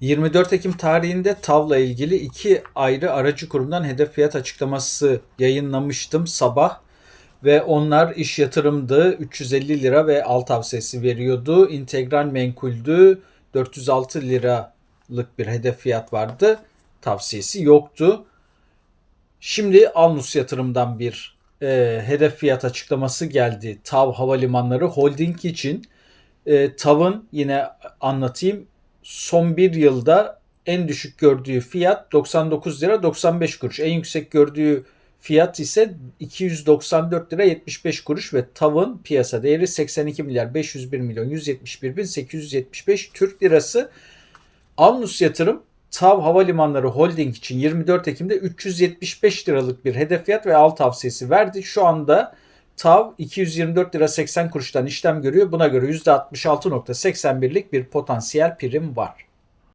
24 Ekim tarihinde TAV'la ilgili iki ayrı aracı kurumdan hedef fiyat açıklaması yayınlamıştım sabah ve onlar iş yatırımdı 350 lira ve al tavsiyesi veriyordu. İntegral menkuldü 406 liralık bir hedef fiyat vardı. Tavsiyesi yoktu. Şimdi Alnus yatırımdan bir e, hedef fiyat açıklaması geldi. TAV Havalimanları Holding için. E, TAV'ın yine anlatayım son bir yılda en düşük gördüğü fiyat 99 lira 95 kuruş. En yüksek gördüğü fiyat ise 294 lira 75 kuruş ve TAV'ın piyasa değeri 82 milyar 501 milyon 171 bin 875 Türk lirası. Alnus yatırım TAV Havalimanları Holding için 24 Ekim'de 375 liralık bir hedef fiyat ve al tavsiyesi verdi. Şu anda TAV 224 lira 80 kuruştan işlem görüyor. Buna göre %66.81'lik bir potansiyel prim var.